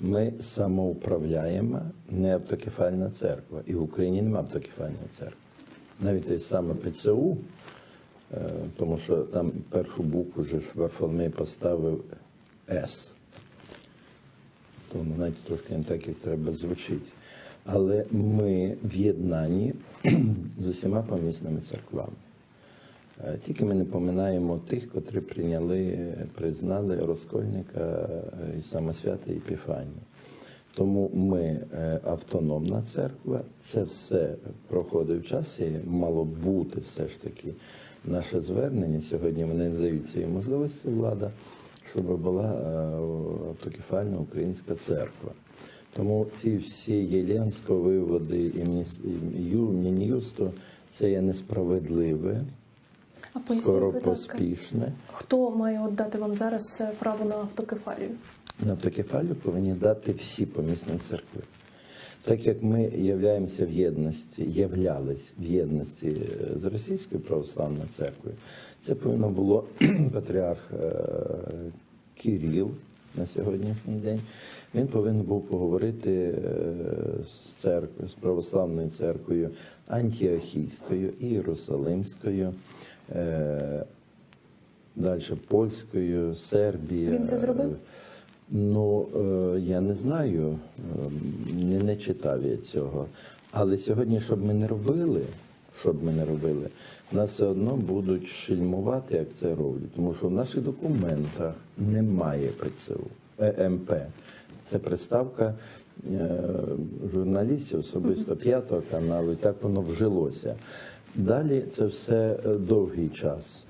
Ми самоуправляємо не автокефальна церква. І в Україні немає автокефальної церкви. Навіть те саме ПЦУ, тому що там першу букву ж Варфоломей поставив С. Тому навіть трошки не так, як треба звучить. Але ми в єднанні з усіма помісними церквами. Тільки ми не поминаємо тих, котрі прийняли, признали розкольника е, і самосвята Епіфанії. Тому ми е, автономна церква, це все проходив час і мало бути все ж таки наше звернення. Сьогодні вони не дають цієї можливості влада, щоб була е, автокефальна українська церква. Тому ці всі єленсько виводи і і це є несправедливе, А поясніть, будь ласка, скоропоспішне. хто має от дати вам зараз е, право на автокефалію? На автокефалію повинні дати всі помісні церкви. Так як ми являємося в єдності, являлись в єдності е, з Російською православною церквою, це повинно було патріарх е, Кирил на сьогоднішній день. Він повинен був поговорити е, з церквою, з православною церквою Антіохійською, Ієрусалимською, е, далі польською, Сербією. Він це зробив? Ну, е, я не знаю, е, не, не читав я цього. Але сьогодні, щоб ми не робили, щоб ми не робили, нас все одно будуть шельмувати, як це роблять. Тому що в наших документах немає ПЦУ, е, МП. Це приставка е, журналістів, особисто п'ятого каналу, і так воно вжилося. Далі це все е, довгий час.